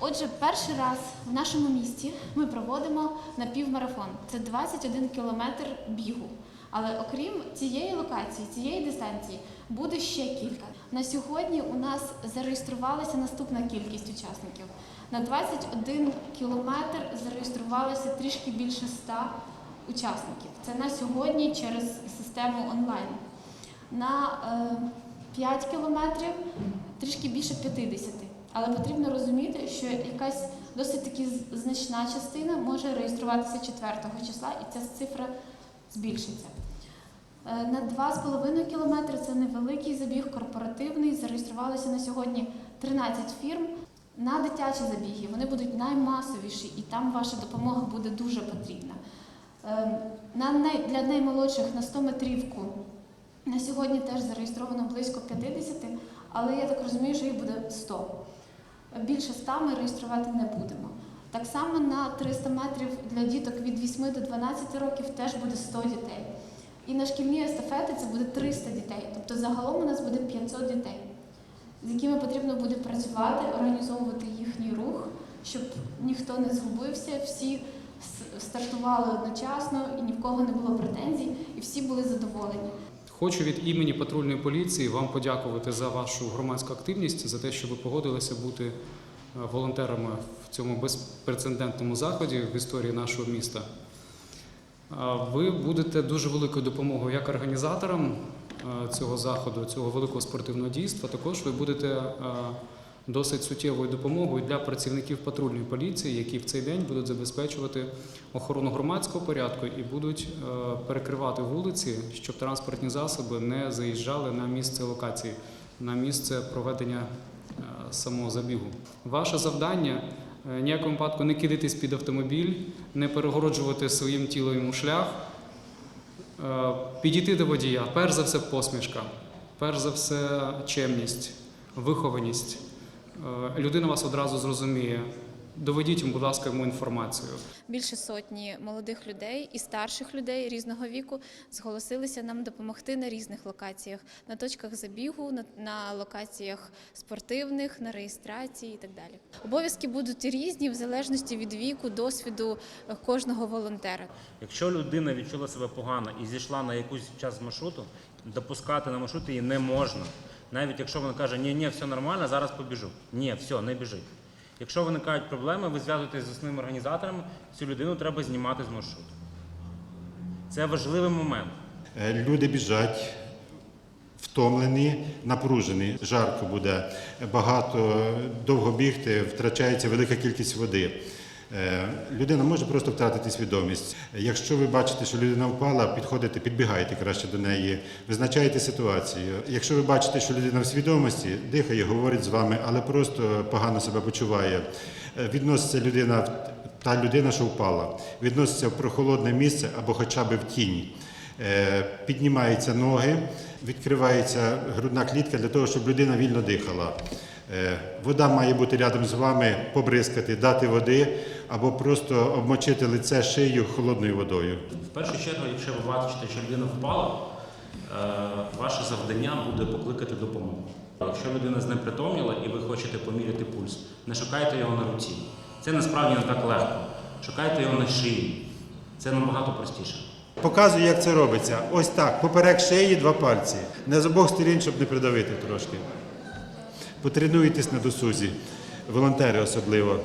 Отже, перший раз в нашому місті ми проводимо напівмарафон. Це 21 кілометр бігу. Але окрім цієї локації, цієї дистанції, буде ще кілька. На сьогодні у нас зареєструвалася наступна кількість учасників. На 21 кілометр зареєструвалося трішки більше 100 учасників. Це на сьогодні через систему онлайн. На е, 5 кілометрів трішки більше 50. Але потрібно розуміти, що якась досить таки значна частина може реєструватися 4 числа, і ця цифра збільшиться. Е, На 2,5 кілометри це невеликий забіг, корпоративний. Зареєструвалося на сьогодні 13 фірм. На дитячі забіги вони будуть наймасовіші, і там ваша допомога буде дуже потрібна. Е, для наймолодших на 100 метрівку на сьогодні теж зареєстровано близько 50, але я так розумію, що їх буде 100. Більше 100 ми реєструвати не будемо. Так само на 300 метрів для діток від 8 до 12 років теж буде 100 дітей. І на шкільні естафети це буде 300 дітей. Тобто загалом у нас буде 500 дітей, з якими потрібно буде працювати, організовувати їхній рух, щоб ніхто не згубився, всі стартували одночасно і ні в кого не було претензій, і всі були задоволені. Хочу від імені патрульної поліції вам подякувати за вашу громадську активність, за те, що ви погодилися бути е, волонтерами в цьому безпрецедентному заході в історії нашого міста. Ви будете дуже великою допомогою як організаторам е, цього заходу, цього великого спортивного дійства. Також ви будете е, досить суттєвою допомогою для працівників патрульної поліції, які в цей день будуть забезпечувати охорону громадського порядку і будуть е, перекривати вулиці, щоб транспортні засоби не заїжджали на місце локації, на місце проведення е, самого забігу. Ваше завдання е, ніякому випадку не кидатись під автомобіль, не перегороджувати своїм тілом шлях, підійти до водія. Перш за все, посмішка, перш за все, чемність, вихованість. Е, Людина вас одразу зрозуміє. Доведіть йому, будь ласка, йому інформацію. Більше сотні молодих людей і старших людей різного віку зголосилися нам допомогти на різних локаціях, на точках забігу, на, на локаціях спортивних, на реєстрації і так далі. Обов'язки будуть різні в залежності від віку, досвіду е, кожного волонтера. Якщо людина відчула себе погано і зійшла на якийсь час з маршруту, допускати на маршрут її не можна. Навіть якщо вона каже, ні, ні, все нормально, зараз побіжу. Ні, все, не біжи. Якщо виникають проблеми, ви зв'язуєтесь з основними організаторами, цю людину треба знімати з маршруту. Це важливий момент. Е, Люди біжать, втомлені, напружені, жарко буде, багато, довго бігти, втрачається велика кількість води. Е, Людина може просто втратити свідомість. Якщо ви бачите, що людина впала, підходите, підбігайте краще до неї, визначаєте ситуацію. Якщо ви бачите, що людина в свідомості, дихає, говорить з вами, але просто погано себе почуває, е, відноситься людина та людина, що впала, відноситься в прохолодне місце або хоча б в тінь. Е, Піднімаються ноги, відкривається грудна клітка для того, щоб людина вільно дихала. Е, Вода має бути рядом з вами, побризкати, дати води або просто обмочити лице шию холодною водою. В першу чергу, якщо ви бачите, що людина впала, е, ваше завдання буде покликати допомогу. Якщо людина знепритомніла і ви хочете поміряти пульс, не шукайте його на руці. Це насправді не так легко. Шукайте його на шиї. Це набагато простіше. Показую, як це робиться. Ось так, поперек шиї два пальці. Не з обох сторін, щоб не придавити трошки. Потренуйтесь на досузі, волонтери особливо.